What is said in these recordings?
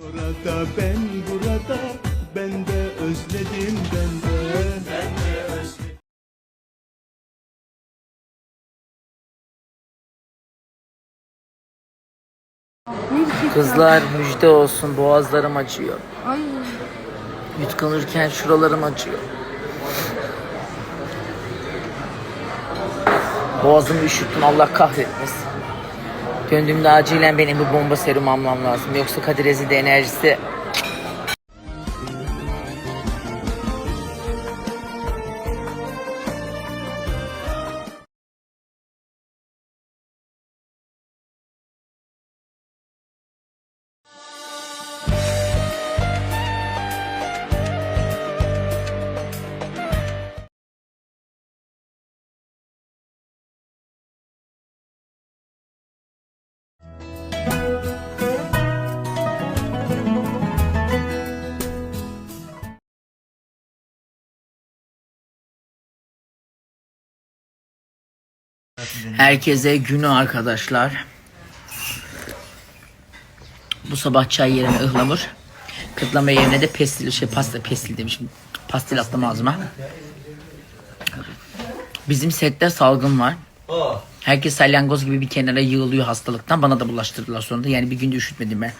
Orada ben burada ben de özledim ben de. Kızlar müjde olsun boğazlarım acıyor. Ay. Yutkunurken şuralarım acıyor. Boğazımı üşüttüm Allah kahretmesin. Döndüğümde acilen benim bu bomba serum almam lazım. Yoksa Kadir Ezide enerjisi Herkese günü arkadaşlar. Bu sabah çay yerine ıhlamur. Kıtlama yerine de pestil, şey pasta pestil demişim. Pastil attım ağzıma. Bizim sette salgın var. Herkes salyangoz gibi bir kenara yığılıyor hastalıktan. Bana da bulaştırdılar sonunda. Yani bir günde üşütmedim ben.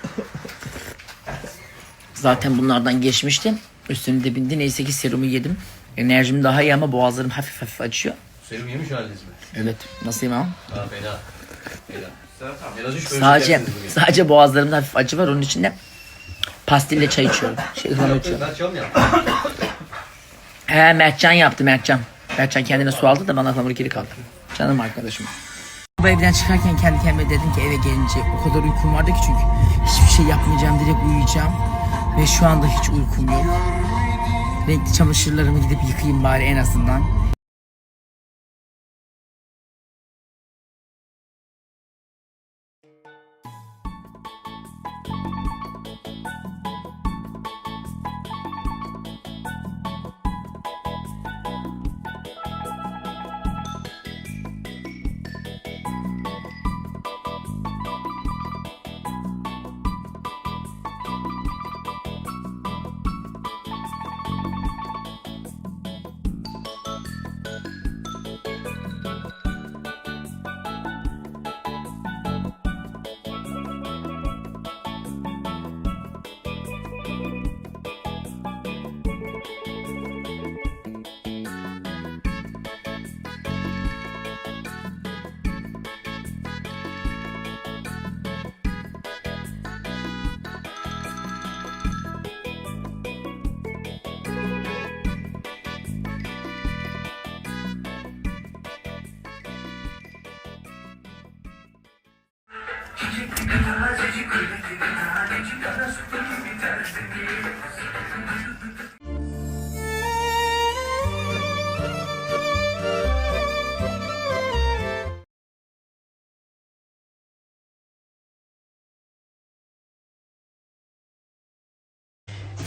Zaten bunlardan geçmiştim. Üstüne de bindi. Neyse ki serumu yedim. Enerjim daha iyi ama boğazlarım hafif hafif acıyor. Serum yemiş haliniz mi? Evet. Nasıl? Ha fena. Fena. Üç bölüm Sadece bugün. sadece boğazlarımda hafif acı var. Onun için de pastille çay içiyorum. Şey ıhlamur içiyorum. Ben? He Mertcan yaptı Mertcan. Mertcan kendine su aldı da bana ıhlamur geri kaldı. Canım arkadaşım. Bu evden çıkarken kendi kendime dedim ki eve gelince o kadar uykum vardı ki çünkü hiçbir şey yapmayacağım direkt uyuyacağım. Ve şu anda hiç uykum yok. Renkli çamaşırlarımı gidip yıkayayım bari en azından.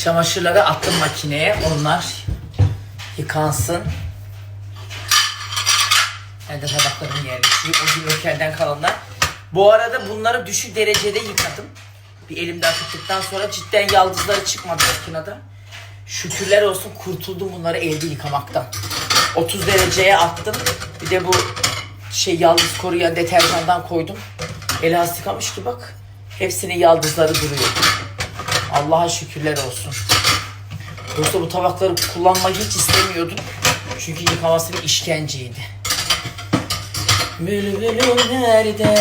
Çamaşırları attım makineye. Onlar yıkansın. Ben de tabaklarımı yerleştireyim. O gün ökelden kalanlar. Bu arada bunları düşük derecede yıkadım. Bir elimde akıttıktan sonra cidden yaldızları çıkmadı makinede. Şükürler olsun kurtuldum bunları elde yıkamaktan. 30 dereceye attım. Bir de bu şey yaldız koruyan deterjandan koydum. Elastik almıştı bak. Hepsinin yaldızları duruyor. Allah'a şükürler olsun. Yoksa bu tabakları kullanmayı hiç istemiyordum. Çünkü yıkaması bir işkenceydi. Bülbülüm nerede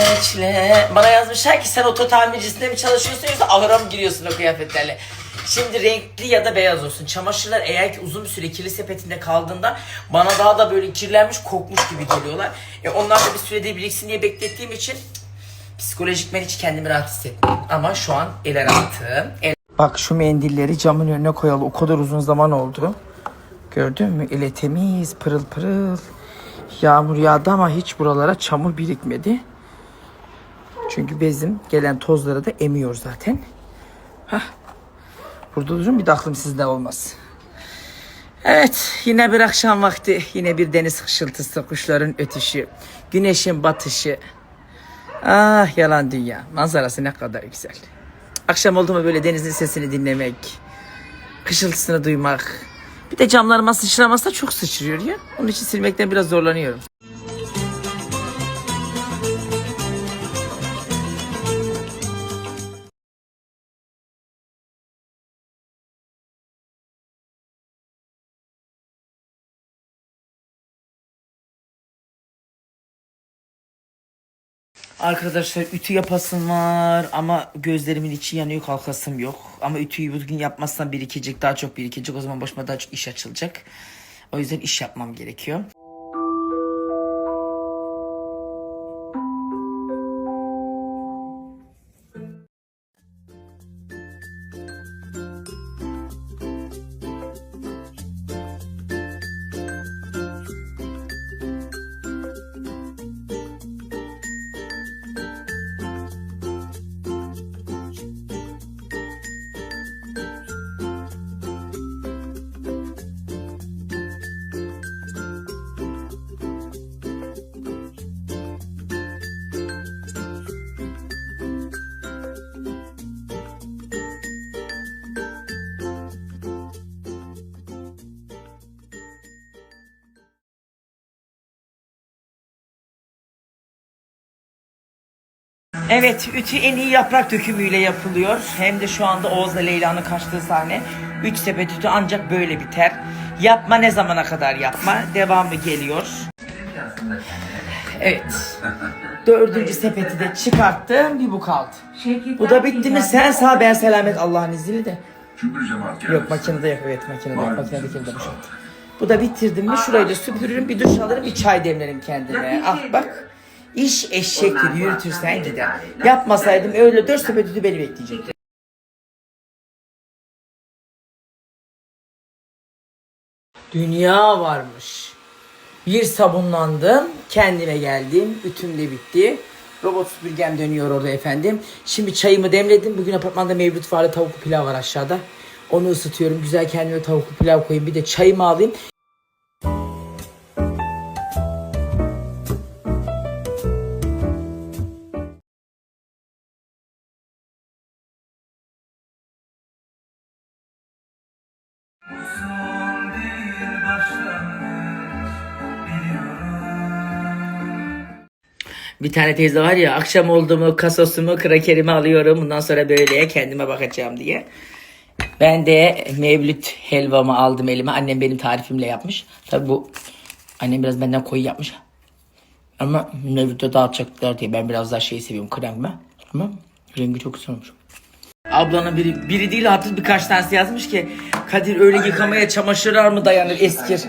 Bana yazmışlar ki sen oto tamircisinde mi çalışıyorsun yoksa ahıra mı giriyorsun o kıyafetlerle? Şimdi renkli ya da beyaz olsun. Çamaşırlar eğer ki uzun bir süre kirli sepetinde kaldığında bana daha da böyle kirlenmiş kokmuş gibi geliyorlar. E onlar da bir sürede biriksin diye beklettiğim için psikolojik ben hiç kendimi rahat hissetmiyorum. Ama şu an el rahatım. El... Bak şu mendilleri camın önüne koyalı o kadar uzun zaman oldu. Gördün mü? Ele temiz, pırıl pırıl. Yağmur yağdı ama hiç buralara çamur birikmedi. Çünkü bezim gelen tozları da emiyor zaten. Hah. Burada durun bir de sizde olmaz. Evet yine bir akşam vakti. Yine bir deniz hışıltısı, kuşların ötüşü, güneşin batışı. Ah yalan dünya. Manzarası ne kadar güzel. Akşam oldu mu böyle denizin sesini dinlemek. Kışıltısını duymak. Bir de camlarıma sıçramazsa çok sıçrıyor ya. Onun için silmekten biraz zorlanıyorum. Arkadaşlar ütü yapasım var ama gözlerimin içi yanıyor kalkasım yok. Ama ütüyü bugün yapmazsam birikecek daha çok birikecek o zaman başıma daha çok iş açılacak. O yüzden iş yapmam gerekiyor. Evet, ütü en iyi yaprak dökümüyle yapılıyor. Hem de şu anda Oğuz'la Leyla'nın kaçtığı sahne. Üç sepet ütü ancak böyle biter. Yapma ne zamana kadar yapma. Devamı geliyor. Evet. Dördüncü sepeti de çıkarttım. Bir bu kaldı. Bu da bitti mi? Sen sağ ben selamet Allah'ın izniyle de. Yok makinede yok evet makinede yok. Makinedekini de boşalttım. Bu da bitirdim mi şurayı da süpürürüm bir duş alırım bir çay demlerim kendime. Ah bak iş eşek gibi yürütürsen gider. Yapmasaydım öyle dört sepet ütü beni bekleyecekti. Dünya varmış. Bir sabunlandım, kendime geldim, ütüm de bitti. Robot süpürgem dönüyor orada efendim. Şimdi çayımı demledim. Bugün apartmanda mevlüt var, tavuklu pilav var aşağıda. Onu ısıtıyorum. Güzel kendime tavuklu pilav koyayım. Bir de çayımı alayım. Bir tane teyze var ya akşam oldu mu kasosumu krakerimi alıyorum bundan sonra böyle kendime bakacağım diye. Ben de mevlüt helvamı aldım elime. Annem benim tarifimle yapmış. Tabi bu annem biraz benden koyu yapmış. Ama mevlütte dağıtacaklar diye ben biraz daha şey seviyorum krem ben. Ama rengi çok güzel olmuş. Ablanın biri, biri değil hatta birkaç tanesi yazmış ki Kadir öyle yıkamaya çamaşırlar mı dayanır eskir.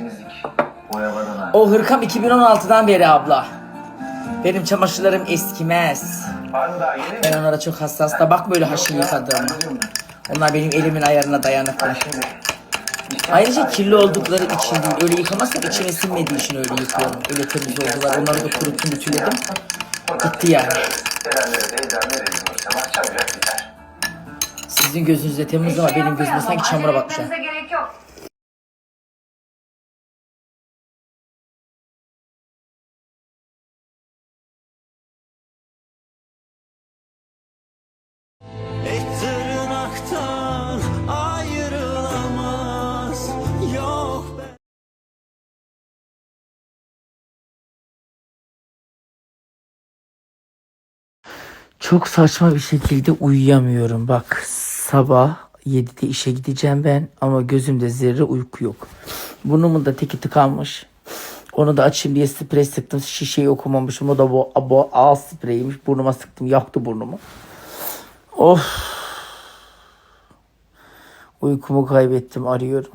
O hırkam 2016'dan beri abla. Benim çamaşırlarım eskimez. Ben onlara çok hassas da bak böyle haşin yıkadığımı. Onlar benim elimin ayarına dayanıklı. Ayrıca kirli oldukları için değil. Öyle yıkamazsak içime sinmediği için öyle yıkıyorum. Öyle temiz oldular. Onları da kuruttum, ütüledim. Bitti yani. Sizin gözünüzde temiz ama benim gözümde sanki çamura batmış. ha. gerek yok. Et tırnaktan ayrılamaz Yok ben Çok saçma bir şekilde uyuyamıyorum. Bak sabah 7'de işe gideceğim ben ama gözümde zerre uyku yok. Burnumun da teki tıkanmış. Onu da açayım diye sprey sıktım. Şişeyi okumamışım. O da bu, bu ağız spreyiymiş. Burnuma sıktım. Yaktı burnumu. Of. Uykumu kaybettim. Arıyorum.